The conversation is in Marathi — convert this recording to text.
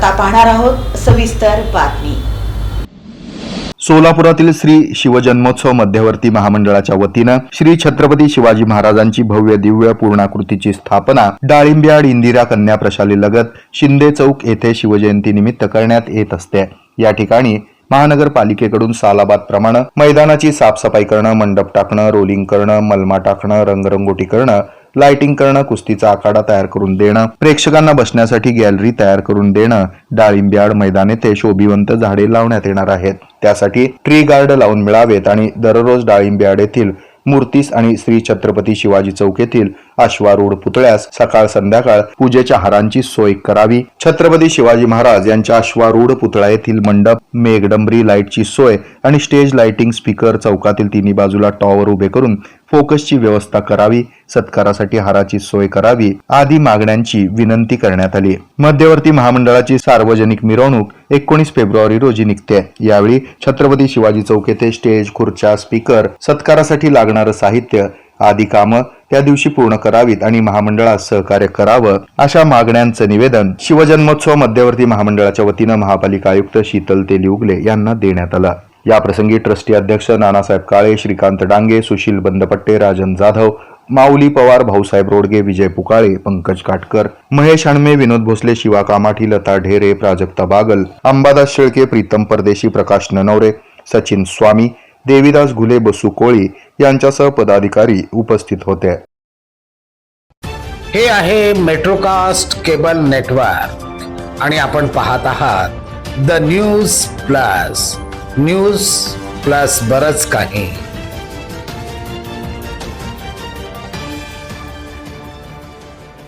आता पाहणार आहोत सविस्तर बातमी. सोलापुरातील श्री शिवजन्मोत्सव मध्यवर्ती महामंडळाच्या वतीनं श्री छत्रपती शिवाजी महाराजांची भव्य दिव्य पूर्णाकृतीची स्थापना डाळिंब्याड इंदिरा कन्या प्रशाली लगत शिंदे चौक येथे शिवजयंती निमित्त करण्यात येत असते. या ठिकाणी महानगरपालिकेकडून सालाबाद प्रमाणे मैदानाची साफसफाई करणं मंडप टाकणं रोलिंग करणं मलमा टाकणं रंगरंगोटी करणं लाइटिंग करणं कुस्तीचा आखाडा तयार करून देणं प्रेक्षकांना बसण्यासाठी गॅलरी तयार करून देणं डाळिंब्याड मैदान येथे शोभिवंत झाडे लावण्यात येणार आहेत. त्यासाठी ट्री गार्ड लावून मिळावेत आणि दररोज डाळिंब्याड येथील मूर्तीस आणि श्री छत्रपती शिवाजी चौक येथील अश्वारूढ पुतळ्यास सकाळ संध्याकाळ पूजेच्या हारांची सोय करावी. छत्रपती शिवाजी महाराज यांच्या अश्वारूढ पुतळा येथील मंडप मेघडंबरी लाईटची सोय आणि स्टेज लाइटिंग स्पीकर चौकातील तिन्ही बाजूला टॉवर उभे करून फोकसची व्यवस्था करावी सत्कारासाठी हाराची सोय करावी आदी मागण्यांची विनंती करण्यात आली. मध्यवर्ती महामंडळाची सार्वजनिक मिरवणूक एकोणीस फेब्रुवारी रोजी निघते. यावेळी छत्रपती शिवाजी चौक येथे स्टेज खुर्च्या स्पीकर सत्कारासाठी लागणारं साहित्य आदी कामं त्या दिवशी पूर्ण करावीत आणि महामंडळास सहकार्य करावं अशा मागण्यांचं निवेदन शिवजन्मोत्सव मध्यवर्ती महामंडळाच्या वतीनं महापालिका आयुक्त शीतल तेली उगले यांना देण्यात आलं. या प्रसंगी ट्रस्टी अध्यक्ष नानासाहेब काळे श्रीकांत डांगे सुशील बंदपट्टे राजन जाधव माऊली पवार भाऊसाहेब रोडगे विजय पुकाळे पंकज काटकर महेश हणमे विनोद भोसले शिवा कामाठी लता ढेरे प्राजक्ता बागल अंबादास शेळके प्रीतम परदेशी प्रकाश ननवरे सचिन स्वामी देविदास घुले बसू कोळी यांच्यासह पदाधिकारी उपस्थित होते. हे आहे मेट्रोकास्ट केबल नेटवर्क आणि आपण पाहत आहात the news plus. News plus बरच काही.